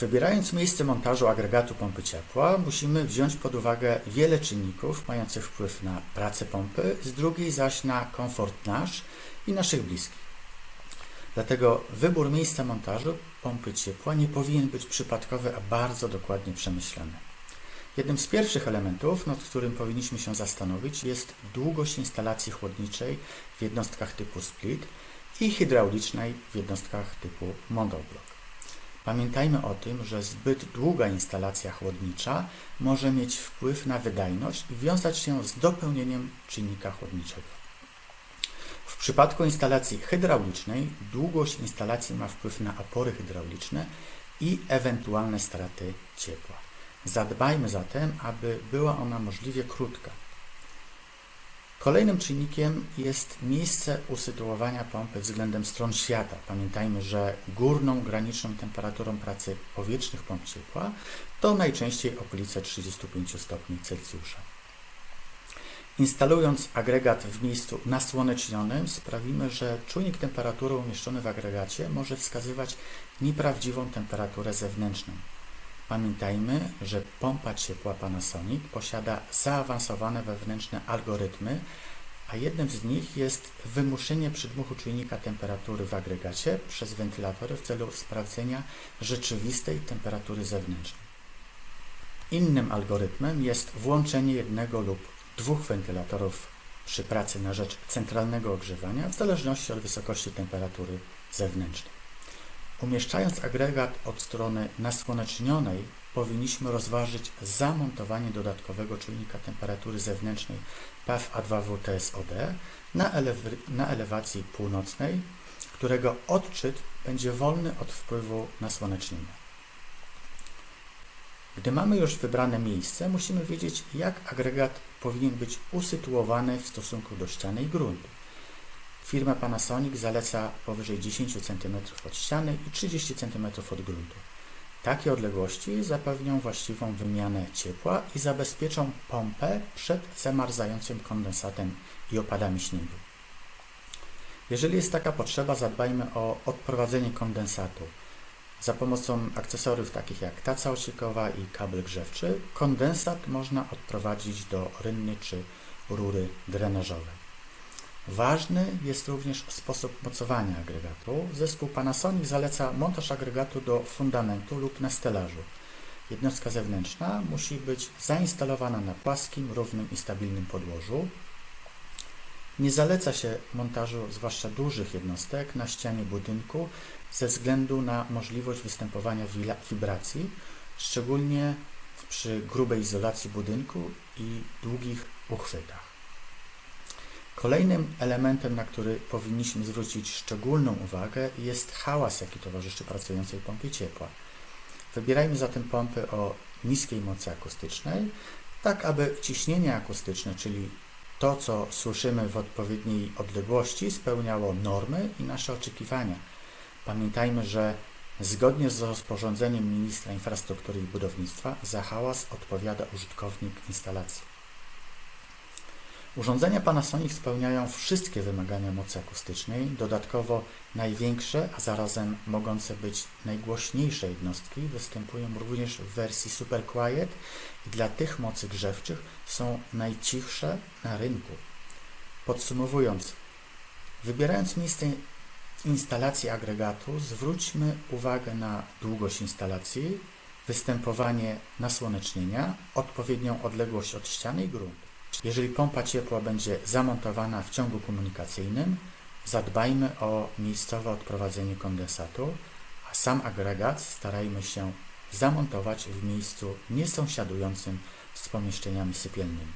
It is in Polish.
Wybierając miejsce montażu agregatu pompy ciepła, musimy wziąć pod uwagę wiele czynników mających wpływ na pracę pompy, z drugiej zaś na komfort nasz i naszych bliskich. Dlatego wybór miejsca montażu pompy ciepła nie powinien być przypadkowy, a bardzo dokładnie przemyślany. Jednym z pierwszych elementów, nad którym powinniśmy się zastanowić, jest długość instalacji chłodniczej w jednostkach typu split i hydraulicznej w jednostkach typu monoblock. Pamiętajmy o tym, że zbyt długa instalacja chłodnicza może mieć wpływ na wydajność i wiązać się z dopełnieniem czynnika chłodniczego. W przypadku instalacji hydraulicznej długość instalacji ma wpływ na opory hydrauliczne i ewentualne straty ciepła. Zadbajmy zatem, aby była ona możliwie krótka. Kolejnym czynnikiem jest miejsce usytuowania pompy względem stron świata. Pamiętajmy, że górną graniczną temperaturą pracy powietrznych pomp ciepła to najczęściej okolice 35 stopni Celsjusza. Instalując agregat w miejscu nasłonecznionym sprawimy, że czujnik temperatury umieszczony w agregacie może wskazywać nieprawdziwą temperaturę zewnętrzną. Pamiętajmy, że pompa ciepła Panasonic posiada zaawansowane wewnętrzne algorytmy, a jednym z nich jest wymuszenie przydmuchu czujnika temperatury w agregacie przez wentylatory w celu sprawdzenia rzeczywistej temperatury zewnętrznej. Innym algorytmem jest włączenie jednego lub dwóch wentylatorów przy pracy na rzecz centralnego ogrzewania w zależności od wysokości temperatury zewnętrznej. Umieszczając agregat od strony nasłonecznionej, powinniśmy rozważyć zamontowanie dodatkowego czujnika temperatury zewnętrznej PAF A2WTSOD na, elew- na elewacji północnej, którego odczyt będzie wolny od wpływu nasłonecznienia. Gdy mamy już wybrane miejsce, musimy wiedzieć, jak agregat powinien być usytuowany w stosunku do ściany i gruntu. Firma Panasonic zaleca powyżej 10 cm od ściany i 30 cm od gruntu. Takie odległości zapewnią właściwą wymianę ciepła i zabezpieczą pompę przed zamarzającym kondensatem i opadami śniegu. Jeżeli jest taka potrzeba, zadbajmy o odprowadzenie kondensatu. Za pomocą akcesoriów takich jak taca ociekowa i kabel grzewczy, kondensat można odprowadzić do rynny czy rury drenażowej. Ważny jest również sposób mocowania agregatu. Zespół Panasonic zaleca montaż agregatu do fundamentu lub na stelażu. Jednostka zewnętrzna musi być zainstalowana na płaskim, równym i stabilnym podłożu. Nie zaleca się montażu zwłaszcza dużych jednostek na ścianie budynku ze względu na możliwość występowania wibracji, szczególnie przy grubej izolacji budynku i długich uchwytach. Kolejnym elementem, na który powinniśmy zwrócić szczególną uwagę, jest hałas, jaki towarzyszy pracującej pompie ciepła. Wybierajmy zatem pompy o niskiej mocy akustycznej, tak aby ciśnienie akustyczne, czyli to, co słyszymy w odpowiedniej odległości, spełniało normy i nasze oczekiwania. Pamiętajmy, że zgodnie z rozporządzeniem ministra infrastruktury i budownictwa za hałas odpowiada użytkownik instalacji. Urządzenia Panasonic spełniają wszystkie wymagania mocy akustycznej, dodatkowo największe, a zarazem mogące być najgłośniejsze jednostki występują również w wersji Super Quiet i dla tych mocy grzewczych są najcichsze na rynku. Podsumowując, wybierając miejsce instalacji agregatu, zwróćmy uwagę na długość instalacji, występowanie nasłonecznienia, odpowiednią odległość od ściany i gruntu. Jeżeli pompa ciepła będzie zamontowana w ciągu komunikacyjnym, zadbajmy o miejscowe odprowadzenie kondensatu, a sam agregat starajmy się zamontować w miejscu niesąsiadującym z pomieszczeniami sypialnymi.